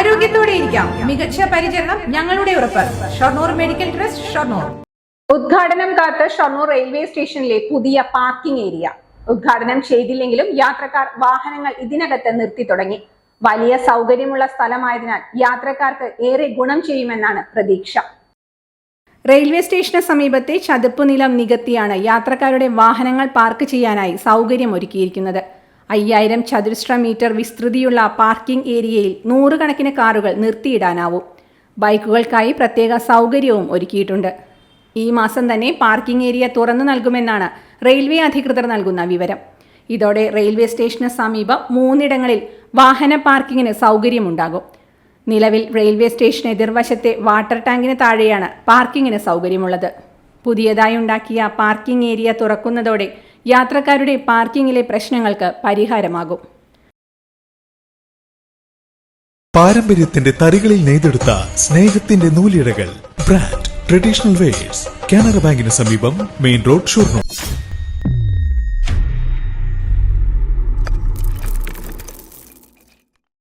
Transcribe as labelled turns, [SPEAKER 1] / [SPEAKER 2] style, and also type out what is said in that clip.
[SPEAKER 1] ആരോഗ്യത്തോടെ ഇരിക്കാം. മികച്ച പരിചരണം ഞങ്ങളുടെ ഉറപ്പ്. Shoranur medical trust Shoranur.
[SPEAKER 2] ഉദ്ഘാടനം കാത്ത് ഷൊർണൂർ റെയിൽവേ സ്റ്റേഷനിലെ പുതിയ പാർക്കിംഗ് ഏരിയ. ഉദ്ഘാടനം ചെയ്തില്ലെങ്കിലും യാത്രക്കാർ വാഹനങ്ങൾ ഇതിനകത്ത് നിർത്തി തുടങ്ങി. വലിയ സൗകര്യമുള്ള സ്ഥലമായതിനാൽ യാത്രക്കാർക്ക് ഏറെ ഗുണം ചെയ്യുമെന്നാണ് പ്രതീക്ഷ. റെയിൽവേ സ്റ്റേഷന് സമീപത്തെ ചതുപ്പ് നിലം നികത്തിയാണ് യാത്രക്കാരുടെ വാഹനങ്ങൾ പാർക്ക് ചെയ്യാനായി സൗകര്യം ഒരുക്കിയിരിക്കുന്നത് അയ്യായിരം ചതുരശ്ര മീറ്റർ വിസ്തൃതിയുള്ള പാർക്കിംഗ് ഏരിയയിൽ നൂറുകണക്കിന് കാറുകൾ നിർത്തിയിടാനാവും. ബൈക്കുകൾക്കായി പ്രത്യേക സൗകര്യവും ഒരുക്കിയിട്ടുണ്ട്. ഈ മാസം തന്നെ പാർക്കിംഗ് ഏരിയ തുറന്നു നൽകുമെന്നാണ് റെയിൽവേ അധികൃതർ നൽകുന്ന വിവരം. ഇതോടെ റെയിൽവേ സ്റ്റേഷന് സമീപം മൂന്നിടങ്ങളിൽ വാഹന പാർക്കിങ്ങിന് സൗകര്യമുണ്ടാകും. നിലവിൽ റെയിൽവേ സ്റ്റേഷൻ എതിർവശത്തെ വാട്ടർ ടാങ്കിന് താഴെയാണ് പാർക്കിങ്ങിന് സൗകര്യമുള്ളത്. പുതിയതായി ഉണ്ടാക്കിയ പാർക്കിംഗ് ഏരിയ തുറക്കുന്നതോടെ യാത്രക്കാരുടെ പാർക്കിംഗിലെ പ്രശ്നങ്ങൾക്ക് പരിഹാരമാകും.
[SPEAKER 3] പാരമ്പര്യത്തിന്റെ തറികളിൽ നെയ്തെടുത്ത സ്നേഹത്തിന്റെ നൂലിഴകൾ ബ്രാൻഡ് ട്രഡീഷണൽ വെയേഴ്സ് കാനറ ബാങ്കിന് സമീപം മെയിൻ റോഡ് ഷൊർണൂർ.